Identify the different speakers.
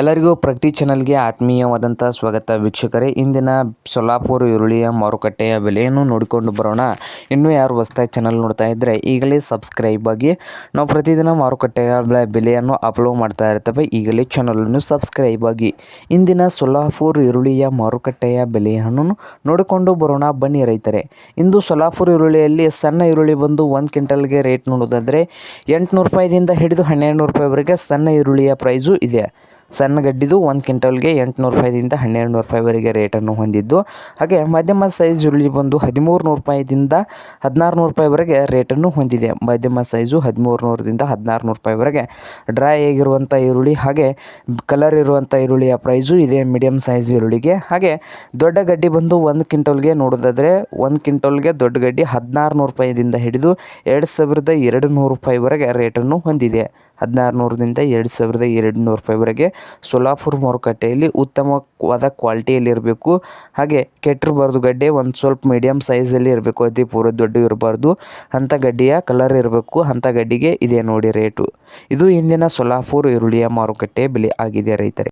Speaker 1: ಎಲ್ಲರಿಗೂ ಪ್ರಗತಿ ಚಾನಲ್ಗೆ ಆತ್ಮೀಯವಾದಂಥ ಸ್ವಾಗತ ವೀಕ್ಷಕರೇ. ಇಂದಿನ ಸೊಲ್ಲಾಪುರ ಈರುಳ್ಳಿಯ ಮಾರುಕಟ್ಟೆಯ ಬೆಲೆಯನ್ನು ನೋಡಿಕೊಂಡು ಬರೋಣ. ಇನ್ನೂ ಯಾರು ಹೊಸ್ದಾಗಿ ಚಾನಲ್ ನೋಡ್ತಾ ಇದ್ದರೆ ಈಗಲೇ ಸಬ್ಸ್ಕ್ರೈಬ್ ಆಗಿ. ನಾವು ಪ್ರತಿದಿನ ಮಾರುಕಟ್ಟೆಯ ಬೆಲೆಯನ್ನು ಅಪ್ಲೋಡ್ ಮಾಡ್ತಾ ಇರ್ತವೆ. ಈಗಲೇ ಚಾನಲನ್ನು ಸಬ್ಸ್ಕ್ರೈಬ್ ಆಗಿ. ಇಂದಿನ ಸೊಲ್ಲಾಪುರ ಈರುಳ್ಳಿಯ ಮಾರುಕಟ್ಟೆಯ ಬೆಲೆಯನ್ನು ನೋಡಿಕೊಂಡು ಬರೋಣ. ಬನ್ನಿ ರೈತರೆ, ಇಂದು ಸೊಲ್ಲಾಪುರ ಈರುಳ್ಳಿಯಲ್ಲಿ ಸಣ್ಣ ಈರುಳ್ಳಿ ಬಂದು ಒಂದು ಕ್ವಿಂಟಲ್ಗೆ ರೇಟ್ ನೋಡೋದಾದರೆ ಎಂಟುನೂರು ರೂಪಾಯಿದಿಂದ ಹಿಡಿದು ಹನ್ನೆರಡು ರೂಪಾಯಿವರೆಗೆ ಸಣ್ಣ ಈರುಳ್ಳಿಯ ಪ್ರೈಸು ಇದೆ. ಸಣ್ಣ ಗಡ್ಡಿದು ಒಂದು ಕ್ವಿಂಟಲ್ಗೆ ಎಂಟುನೂರು ರೂಪಾಯಿದಿಂದ ಹನ್ನೆರಡು ನೂರು ರೂಪಾಯಿವರೆಗೆ ರೇಟನ್ನು ಹೊಂದಿದ್ದು. ಹಾಗೆ ಮಧ್ಯಮ ಸೈಜ್ ಈರುಳ್ಳಿ ಬಂದು ಹದಿಮೂರು ನೂರು ರೂಪಾಯಿದಿಂದ ಹದಿನಾರು ನೂರು ರೂಪಾಯಿವರೆಗೆ ರೇಟನ್ನು ಹೊಂದಿದೆ. ಮಧ್ಯಮ ಸೈಜು ಹದಿಮೂರು ನೂರರಿಂದ ಹದಿನಾರು ನೂರು ರೂಪಾಯಿವರೆಗೆ ಡ್ರೈ ಆಗಿರುವಂಥ ಈರುಳ್ಳಿ ಹಾಗೆ ಕಲರ್ ಇರುವಂಥ ಈರುಳ್ಳಿಯ ಪ್ರೈಸು ಇದೆ ಮೀಡಿಯಮ್ ಸೈಜ್ ಈರುಳ್ಳಿಗೆ. ಹಾಗೆ ದೊಡ್ಡ ಗಡ್ಡಿ ಬಂದು ಒಂದು ಕ್ವಿಂಟಲ್ಗೆ ನೋಡೋದಾದರೆ ಒಂದು ಕ್ವಿಂಟಲ್ಗೆ ದೊಡ್ಡ ಗಡ್ಡಿ ಹದಿನಾರು ನೂರು ರೂಪಾಯಿದಿಂದ ಹಿಡಿದು ಎರಡು ಸಾವಿರದ ಎರಡು ನೂರು ರೂಪಾಯಿವರೆಗೆ ರೇಟನ್ನು ಹೊಂದಿದೆ. ಹದಿನಾರು ನೂರರಿಂದ ಎರಡು ಸಾವಿರದ ಎರಡು ನೂರು ರೂಪಾಯಿವರೆಗೆ ಸೊಲ್ಲಾಪುರ ಮಾರುಕಟ್ಟೆಯಲ್ಲಿ ಉತ್ತಮವಾದ ಕ್ವಾಲಿಟಿಯಲ್ಲಿ ಇರಬೇಕು. ಹಾಗೆ ಕೆಟ್ಟಿರಬಾರ್ದು ಗಡ್ಡೆ, ಒಂದು ಸ್ವಲ್ಪ ಮೀಡಿಯಮ್ ಸೈಜಲ್ಲಿ ಇರಬೇಕು. ಅತಿ ಪೂರ ದೊಡ್ಡ ಇರಬಾರ್ದು. ಅಂಥ ಗಡ್ಡೆಯ ಕಲರ್ ಇರಬೇಕು. ಅಂಥ ಗಡ್ಡೆಗೆ ಇದೆ ನೋಡಿ ರೇಟು ಇದು ಇಂದಿನ ಸೋಲಾಪುರ ಈರುಳ್ಳಿಯ ಮಾರುಕಟ್ಟೆ ಬೆಲೆ ಆಗಿದೆ ರೈತರೆ.